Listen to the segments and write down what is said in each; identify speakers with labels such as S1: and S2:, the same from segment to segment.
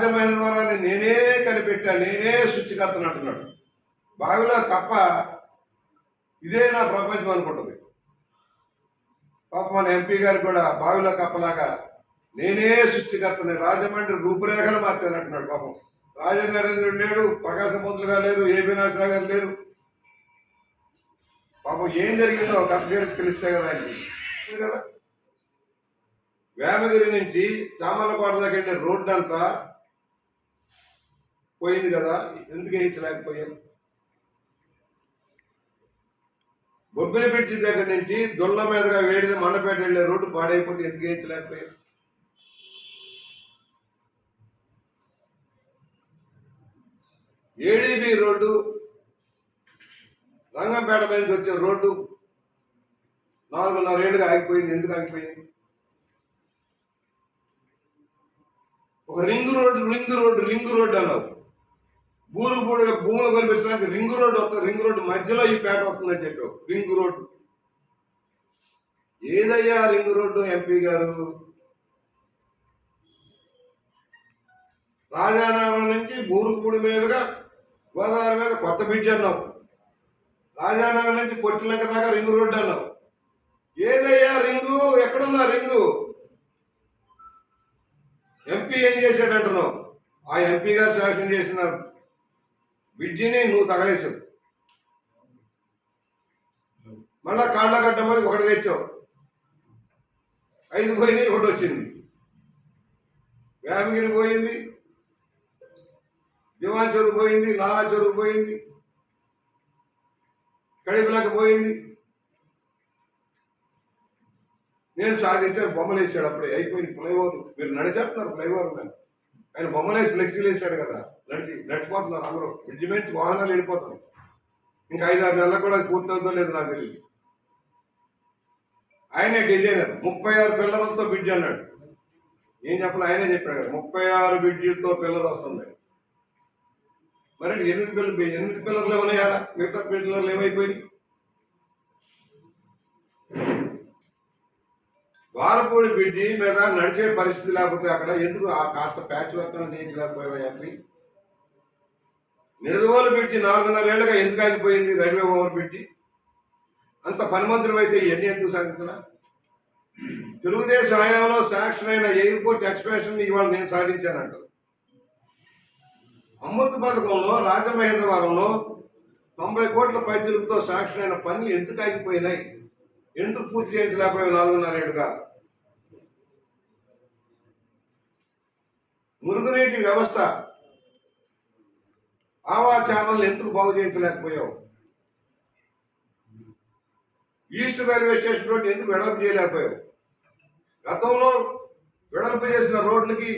S1: రాజమహేంద్రవరాన్ని నేనే కనిపెట్టా నేనే సృష్టికర్తను అంటున్నాడు. బావిలో కప్ప ఇదే నా ప్రపంచం అనుకుంటుంది. పాప మన ఎంపీ గారు కూడా బావిలో కప్పలాగా నేనే సృష్టికర్తని రాజమండ్రి రూపురేఖలు మార్చాను అంటున్నాడు పాపం. నరేంద్రుడు లేడు ప్రకాశ మంత్రులు గారు లేరు ఏబీ నాగరావు గారు లేరు. పాపం ఏం జరిగిందో కప్ప గారికి తెలిస్తే కదా ఆయనకి. కదా? వేమగిరి నుంచి చామలపాడు దగ్గర రోడ్డు అంతా పోయింది కదా ఎందుకు వేయించలేకపోయాం? బొబ్బిలి బ్రిడ్జి దగ్గర నుంచి దొల్ల మీదుగా వేడిది మండపేట వెళ్ళే రోడ్డు పాడైపోతే ఎందుకు వేయించలేకపోయాం? ఏడీబీ రోడ్డు రంగంపేట మీద వచ్చే రోడ్డు నాలుగున్నర ఏళ్ళుగా ఆగిపోయింది. ఎందుకు ఆగిపోయింది? ఒక ring road ring road ring road అన్నావు. భూలు బూడుగా భూములు కల్పించడానికి రింగ్ రోడ్డు వస్తుంది రింగ్ రోడ్డు మధ్యలో ఈ పేట వస్తుందని చెప్పావు. Ring road. ఏదయ్యా ring road MP గారు? రాజానగరం నుంచి బూరుపూడి మీదుగా గోదావరి మీద కొత్త బ్రిడ్జ్ అన్నావు. రాజానగరం నుంచి పొట్టిలంక దాకా రింగ్ రోడ్డు అన్నావు. ఏదయ్యా రింగు? ఎక్కడుందా రింగు? ఎంపీ ఏం చేశాడంటున్నావు? ఆ ఎంపీ గారు శాసనం చేసినారు. విద్యని నువ్వు తగలేసావు. మళ్ళా కాళ్ళ గడ్డ మరి ఒకటి తెచ్చావు. ఐదు పోయినాయి ఒకటి వచ్చింది. వేమగిరి పోయింది దివాన్ చెరువు పోయింది నాలా చెరువు పోయింది కడిపిలక పోయింది. నేను సాధించాను బొమ్మలు వేసాడు అప్పుడే. అయిపోయింది ఫ్లైఓవర్. మీరు నడిచేస్తున్నారు ఫ్లైఓవర్ మీద. ఆయన బొమ్మలేసి ఫ్లెక్సీలు వేసాడు కదా. నడిచి నడిచిపోతున్నారు అందరూ. రెజిమెంట్ వాహనాలు వెళ్ళిపోతాం ఇంకా ఐదు ఆరు నెలలకు కూడా పూర్తి అవుతుందో లేదు నాకు తెలియదు. ఆయనే డిజైనర్. ముప్పై ఆరు పిల్లలతో బిడ్జ్ అన్నాడు. ఏం చెప్పాలి ఆయనే చెప్పాడు కదా. ముప్పై ఆరు బిడ్జీలతో పిల్లలు వస్తుంది మరి ఎనిమిది పిల్లలు ఎనిమిది పిల్లలు ఉన్నాయా మిగతా పిల్లలు ఏమైపోయినాయి? వారపూడి బిడ్డి మీద నడిచే పరిస్థితి లేకపోతే అక్కడ ఎందుకు ఆ కాస్త ప్యాచ్ వర్క్ చేయించలేకపోయావా నిడదవోలు పెట్టి నాలుగున్నరేళ్ళుగా ఎందుకు ఆగిపోయింది రైల్వే ఓవర్ పెట్టి అంత పనిమంతులు అయితే ఇవన్నీ ఎందుకు సాధించిన తెలుగుదేశం హయాంలో శాంక్షన్ అయిన ఎయిర్పోర్ట్ ఎక్స్ప్రెషన్ ఇవాళ నేను సాధించానంట. అమృత్ పథకంలో రాజమహేంద్రవరంలో తొంభై కోట్ల పైద్యులతో శాంక్షన్ అయిన పనులు ఎందుకు ఆగిపోయినాయి? ఎందుకు పూర్తి చేయించలేకపోయావు నాలుగున్నర ఏడుగా మురుగునీటి వ్యవస్థ ఆవా ఛానల్ ఎందుకు బాగు చేయించలేకపోయావు ఈస్ట్ రైల్వే స్టేషన్ రోడ్ ఎందుకు వెడల్పు చేయలేకపోయావు? గతంలో వెడల్పు చేసిన రోడ్లకి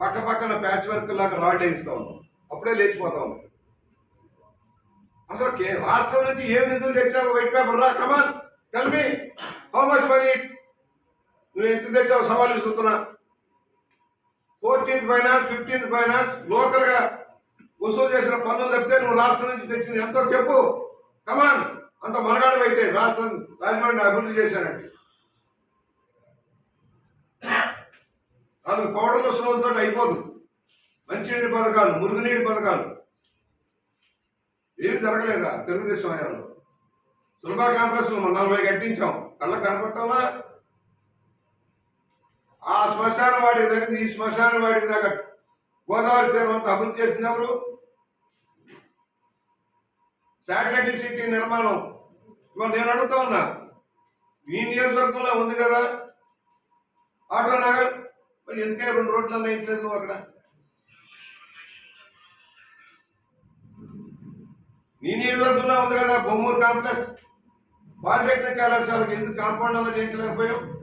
S1: పక్క పక్కన ప్యాచ్ వర్క్ లాగా రాళ్ళు వేయిస్తా ఉన్నాం. అప్పుడే లేచిపోతా ఉన్నాం. అసలు రాష్ట్రం నుంచి ఏం నిధులు తెచ్చావు వైట్ పేపర్ రా కమాన్ కలిపి హౌ మచ్ మనీ నువ్వు ఎంత తెచ్చావు సవాల్ ఇస్తున్నా ఫోర్టీన్త్ ఫైనాన్స్ ఫిఫ్టీన్త్ ఫైనాన్స్ లోకల్గా వసూలు చేసిన పన్నులు తప్పితే నువ్వు రాష్ట్రం నుంచి తెచ్చింది ఎంతో చెప్పు. కమాన్ అంత మనగాడు అయితే రాష్ట్రం రాజమండ్రి అభివృద్ధి చేశానండి అది పౌడర్ల స్లోతో అయిపోదు. మంచినీటి పథకాలు మురుగునీటి పథకాలు. ఏమి జరగలేదా? తెలుగుదేశం హయాంలో సులభ కాంప్లెక్స్ నలభై కట్టించాం. కళ్ళకు కనపట్టాలా ఆ శ్మశాన వాడి దగ్గర ఈ శ్మశాన వాడి దగ్గర గోదావరి తీరం అంతా అభివృద్ధి చేసినప్పుడు శాటిలైట్ సిటీ నిర్మాణం. ఇవాళ నేను అడుగుతా ఉన్నా. మీ నియోజకవర్గంలో ఉంది కదా? ఆటో నగర్. మరి ఎందుకే రెండు రోడ్లు వేయట్లేదు నువ్వు అక్కడ? నీ నియోజకవర్గంలో ఉంది కదా? బొమ్మూరు కాంప్లెక్స్. పాలిటెక్నిక్ కళాశాలకు ఎందుకు కాంపౌండ్ అలా చేయించలేకపోయావు?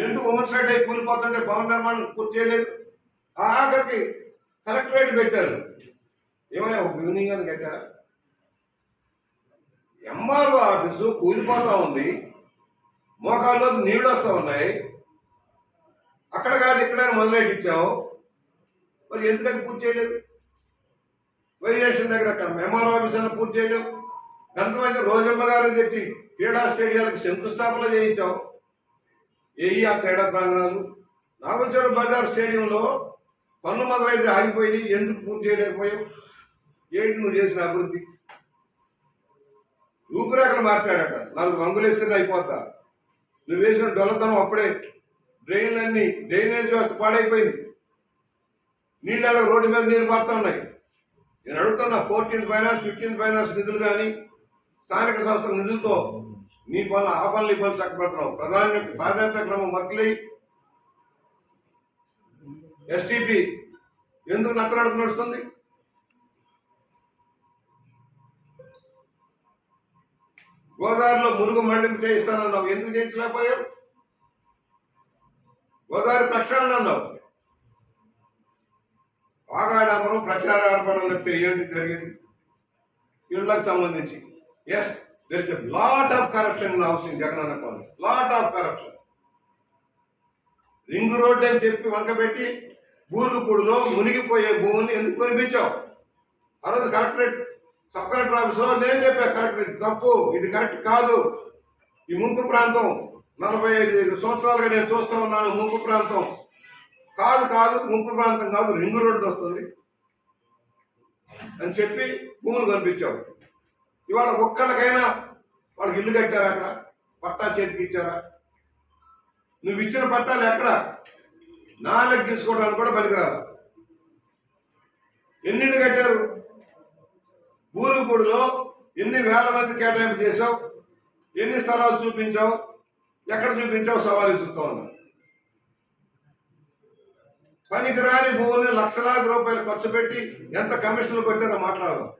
S1: ఎందుకు ఉమెన్ సైడ్ అయి కూలిపోతుంటే భవన నిర్మాణం పూర్తి చేయలేదు. ఆ ఆఖరికి కలెక్టరేట్ పెట్టారు. ఏమయ్యా ఒక యూనియన్ అని కట్టారా? ఎంఆర్ఓ ఆఫీసు కూలిపోతూ ఉంది. మోకాల్లో నీళ్ళు వస్తూ ఉన్నాయి. అక్కడ కాదు ఇక్కడ మొదలెట్టి ఇచ్చావు. మరి ఎందుకని పూర్తి చేయలేదు? వైరేషన్ దగ్గర ఎంఆర్ఓ ఆఫీస్ అని పూర్తి చేయలేవు. గంతమంది రోజమ్మ గారిని తెచ్చి క్రీడా స్టేడియాలకు శంకుస్థాపన చేయించావు ఏయి ఆ క్రీడా ప్రాంగణాలు. నాగోచర బజార్ స్టేడియంలో పన్ను మొదలైతే ఆగిపోయి ఎందుకు పూర్తి చేయలేకపోయావు ఏంటి నువ్వు చేసిన అభివృద్ధి. రూపురేఖలు మార్చాడట. నాలుగు రంగులు వేస్తే అయిపోతా. నువ్వు వేసిన దొల్లతనం అప్పుడే డ్రైన్లన్నీ డ్రైనేజ్ వ్యవస్థ పాడైపోయింది. నీళ్ళలో రోడ్డు మీద నీళ్ళు పారుతా ఉన్నాయి. నేను అడుగుతున్నా ఫోర్టీన్త్ ఫైనాన్స్ ఫిఫ్టీన్త్ ఫైనాన్స్ నిధులు కానీ స్థానిక సంస్థల నిధులతో మీ పనులు ఆ పనులు ఈ పనులు చక్కబెడుతున్నాం. ప్రధాన ప్రాధాన్యత క్రమం వర్క్లీ ఎస్టీపీ ఎందుకు నత్తనాడుతూ నడుస్తుంది? గోదావరిలో మురుగు మళ్ళింపు చేయిస్తానన్నావు. ఎందుకు చేయించలేకపోయావు? గోదావరి ప్రక్షాళన అన్నావు. వాగాడామరం ప్రచార ఆర్పణం తప్పితే ఏంటి జరిగింది. ఇళ్ళకు సంబంధించి. Yes there is lot of corruption in housing Jagananna colony lot of corruption ring road అని చెప్పి వంకబెట్టి బూరుగుపూడిలో మునిగిపోయే భూముల్ని ఎందుకు కొనిపించావు? ఆ రోజు కలెక్టరేట్ సబ్ కలెక్టర్ ఆఫీస్లో నేను చెప్పా? కలెక్టర్ ఇది తప్పు ఇది కరెక్ట్ కాదు. ఈ ముంపు ప్రాంతం నలభై ఐదు సంవత్సరాలుగా నేను చూస్తూ ఉన్నాను ముంపు ప్రాంతం. కాదు కాదు ముంపు ప్రాంతం కాదు రింగ్ రోడ్డు వస్తుంది అని చెప్పి భూములు కనిపించావు. ఇవాళ ఒక్కళ్ళకైనా వాళ్ళకి ఇల్లు కట్టారా అక్కడ? పట్టా చేతికి ఇచ్చారా? నువ్వు ఇచ్చిన పట్టాలు ఎక్కడ? నాలుగు తీసుకోవడానికి కూడా పనికిరాదు. ఎన్ని కట్టారు? ఊరుపూడిలో ఎన్ని వేల మంది కేటాయింపు చేశావు? ఎన్ని స్థలాలు చూపించావు? ఎక్కడ చూపించావు? సవాలు ఇస్తూ ఉన్నా పనికిరాని భూముల్ని లక్షలాది రూపాయలు ఖర్చు పెట్టి ఎంత కమిషన్లు కొట్టారో మాట్లాడదాం.